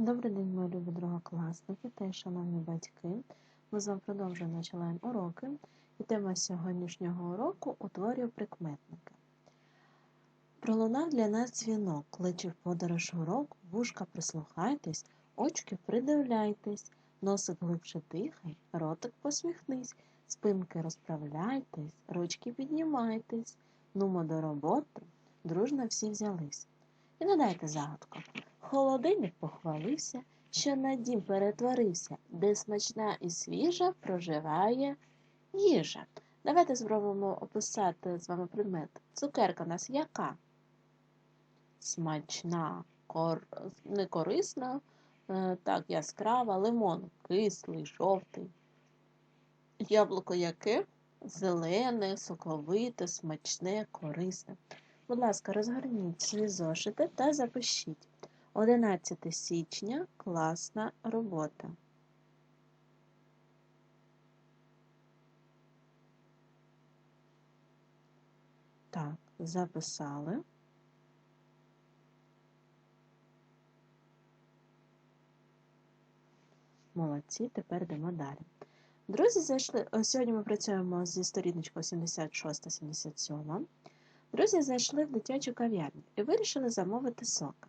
Добрий день, мої любі другокласники та шановні батьки. Ми з вами продовжуємо починаємо уроки. І тема сьогоднішнього уроку утворює прикметники. Пролунав для нас дзвінок, кличе в подорож урок, вушка прислухайтесь, очки придивляйтесь, носик глибше дихай, ротик посміхнись, спинки розправляйтесь, ручки піднімайтесь, нумо до роботи, дружно всі взялись. І надайте загадку. Холодильник похвалився, що на дім перетворився, де смачна і свіжа проживає їжа. Давайте спробуємо описати з вами предмет. Цукерка у нас яка? Смачна, кор... не корисна, е, так, яскрава, лимон кислий, жовтий. Яблуко яке? Зелене, соковите, смачне, корисне. Будь ласка, розгорніть свої зошити та запишіть. 11 січня класна робота. Так, записали. Молодці, тепер йдемо далі. Друзі, зайшли. Сьогодні ми працюємо зі сторіночкою 76-77. Друзі зайшли в дитячу кав'ярню і вирішили замовити соки.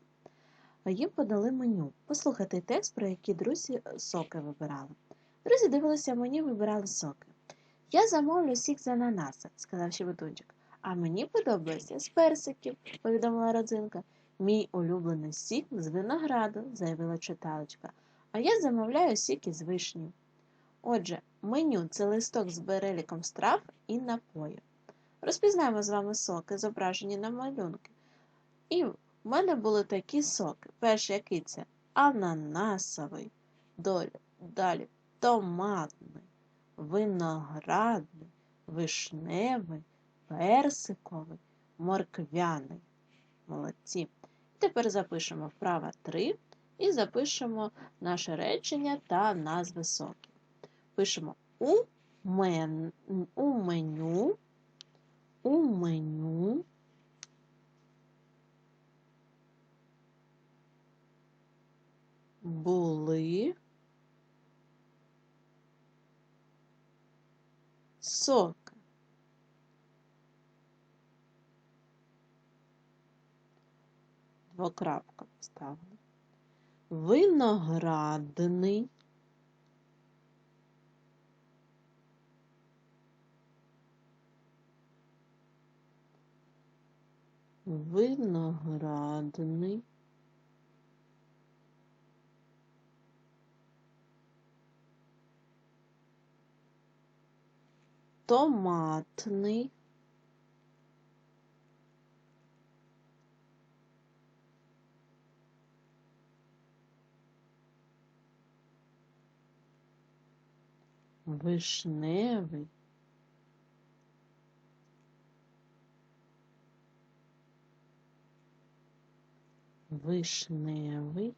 Їм подали меню. Послухайте текст, про які друзі соки вибирали. Друзі дивилися меню, вибирали соки. Я замовлю сік з ананаса, сказав щебетунчик. А мені подобається з персиків, повідомила родзинка. Мій улюблений сік з винограду, заявила читалочка. А я замовляю сік із вишні. Отже, меню це листок з переліком страв і напоїв. Розпізнаємо з вами соки, зображені на малюнки. І в мене були такі соки. Перший який це ананасовий, далі томатний, виноградний, вишневий, персиковий, морквяний. Молодці. Тепер запишемо вправа 3 і запишемо наше речення та назви соків. Пишемо у, мен, у меню у меню були соки. Двокрапка поставили. Виноградний виноградний, томатний, вишневий, вишневий,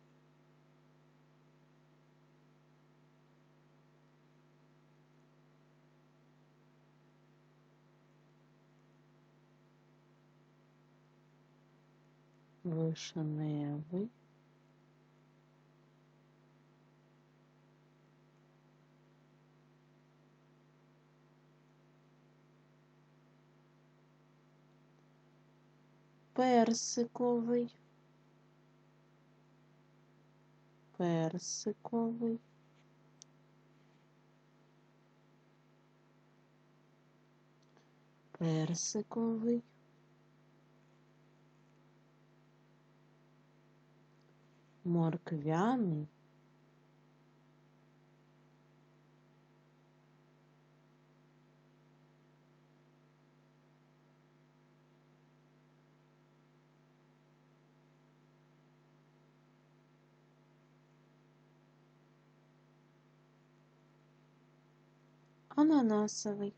вишневий, персиковий, персиковий, персиковий, морквяний, ананасовий,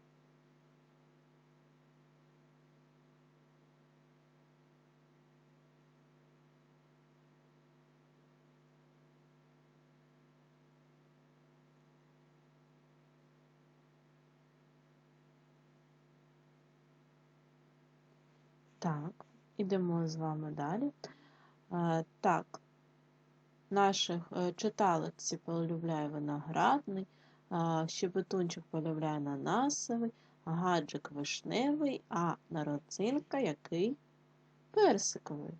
Так, ідемо з вами далі. Так, наших е, читалиці полюбляє виноградний, а, щебетунчик полюбляє ананасовий, гаджик вишневий, а народзинка який? Персиковий.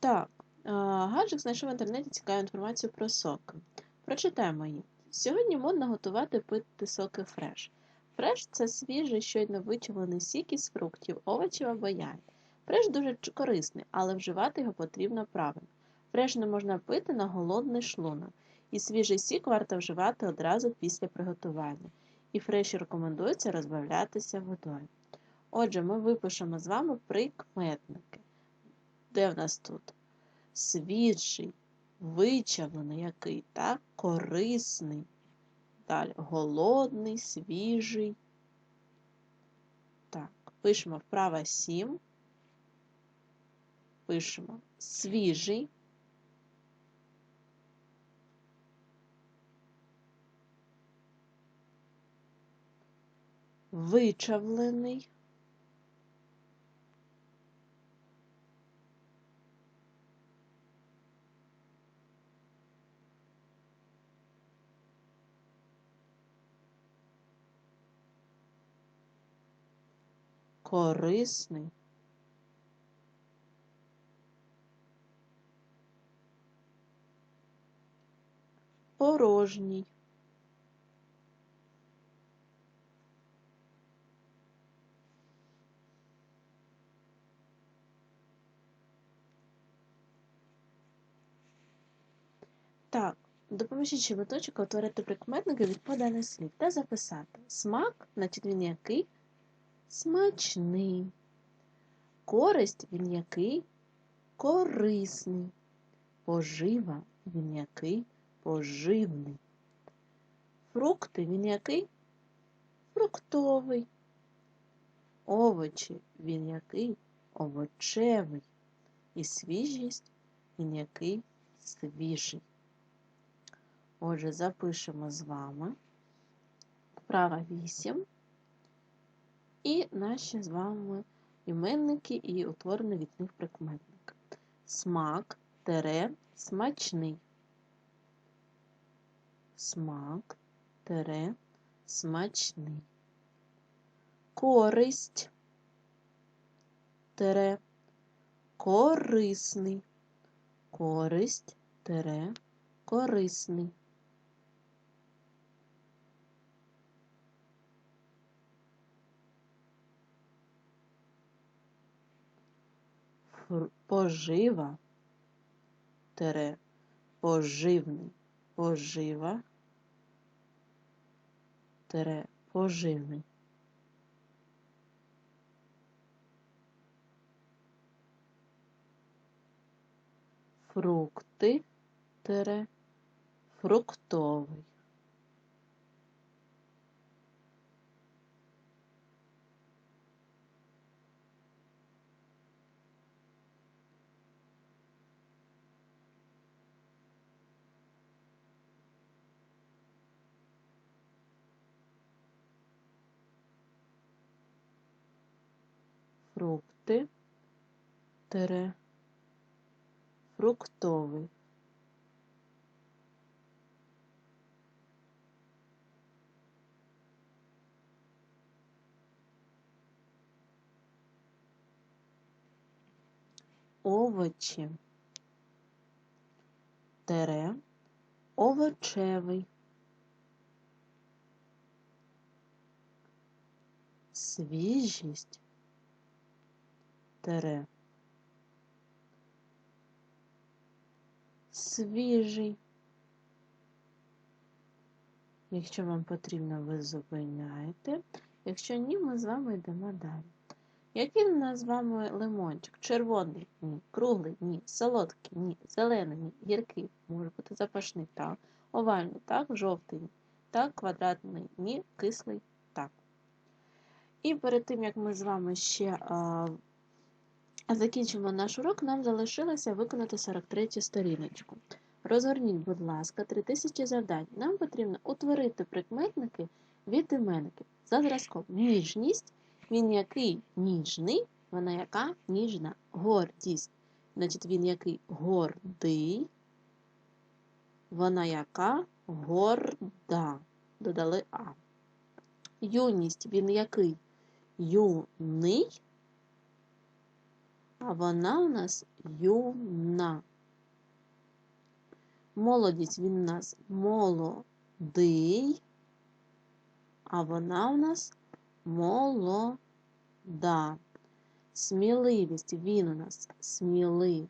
Так, гаджик знайшов в інтернеті цікаву інформацію про соки. Прочитаємо її. Сьогодні модно готувати пити соки фреш. Фреш це свіжий, щойно вичавлений сік із фруктів, овочів або ягід. Фреш дуже корисний, але вживати його потрібно правильно. Фреш не можна пити на голодний шлунок, і свіжий сік варто вживати одразу після приготування. І фреші рекомендується розбавлятися водою. Отже, ми випишемо з вами прикметники. Де в нас тут? Свіжий, вичавлений який, так? Корисний. Далі голодний, свіжий. Так, пишемо вправа 7. Пишемо свіжий. Вичавлений. Корисний. Порожній. Так, допоможіть щебеточку утворити прикметники від поданих слів та записати. Смак, значить він який? Смачний. Користь він який? Корисний. Пожива він який? Поживний. Фрукти він який? Фруктовий. Овочі він який? Овочевий. І свіжість він який? Свіжий. Отже, запишемо з вами вправа 8 і наші з вами іменники і утворений від них прикметник. Смак, тере, смачний. Смак, тере, смачний. Користь, тере, корисний. Користь, тере, корисний. Пожива, тере, поживний. Пожива, тере, поживний. Фрукти, тере, фруктовий. Фрукти, тере, фруктовий. Овочі, тере, овочевий. Свіжість, тере, свіжий. Якщо вам потрібно, ви зупиняєте. Якщо ні, ми з вами йдемо далі. Який у нас з вами лимончик? Червоний? Ні. Круглий? Ні. Солодкий? Ні. Зелений? Ні. Гіркий? Може бути запашний? Так. Овальний? Так. Жовтий? Ні. Так. Квадратний? Ні. Кислий? Так. І перед тим, як ми з вами ще а, закінчимо наш урок, нам залишилося виконати 43 сторіночку. Розгорніть, будь ласка, 3000 завдань. Нам потрібно утворити прикметники від іменників за зразком. Ніжність, він який ніжний, вона яка ніжна, гордість. Значить, він який гордий. Вона яка горда. Додали А. Юність він який? Юний. А вона у нас юна. Молодість він у нас молодий. А вона у нас молода. Сміливість він у нас сміливий,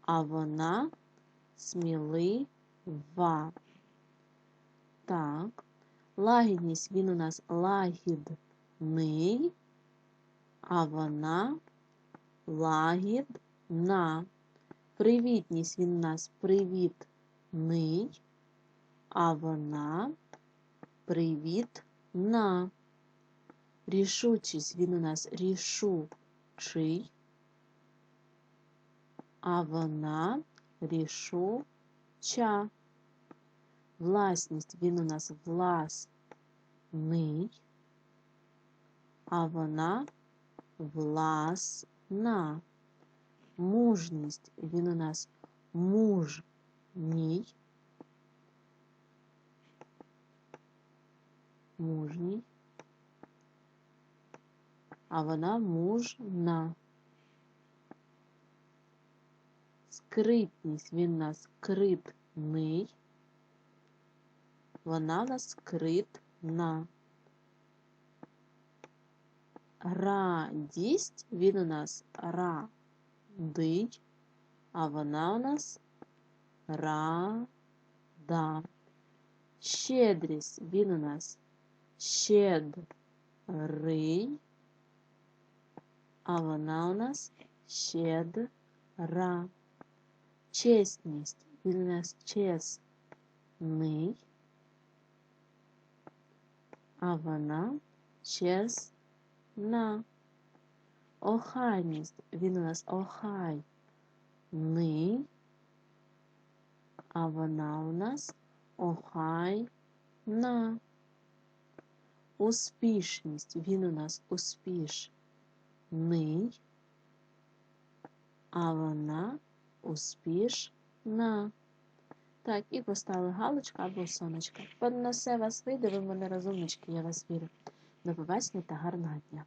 а вона смілива. Так. Лагідність він у нас лагідний, а вона лагідна. Привітність він нас привітний, а вона привітна. Рішучість він у нас рішучий, а вона рішуча. Власність він у нас власний, а вона власна. Мужність він у нас мужній, мужній, а вона мужна. Скритність він у нас скритний, вона у нас скритна. Радість він у нас радий, а вона у нас рада. Щедрість він у нас щедрий, а вона у нас щедра. Чесність він у нас чесний, а вона чесна. Охайність він у нас охайний, а вона у нас охайна. Успішність він у нас успішний, а вона успішна. Так, і поставили галочку або сонечко. На все вас вийде, ви мене розумнички, я вас вірю. До побачення та гарного дня!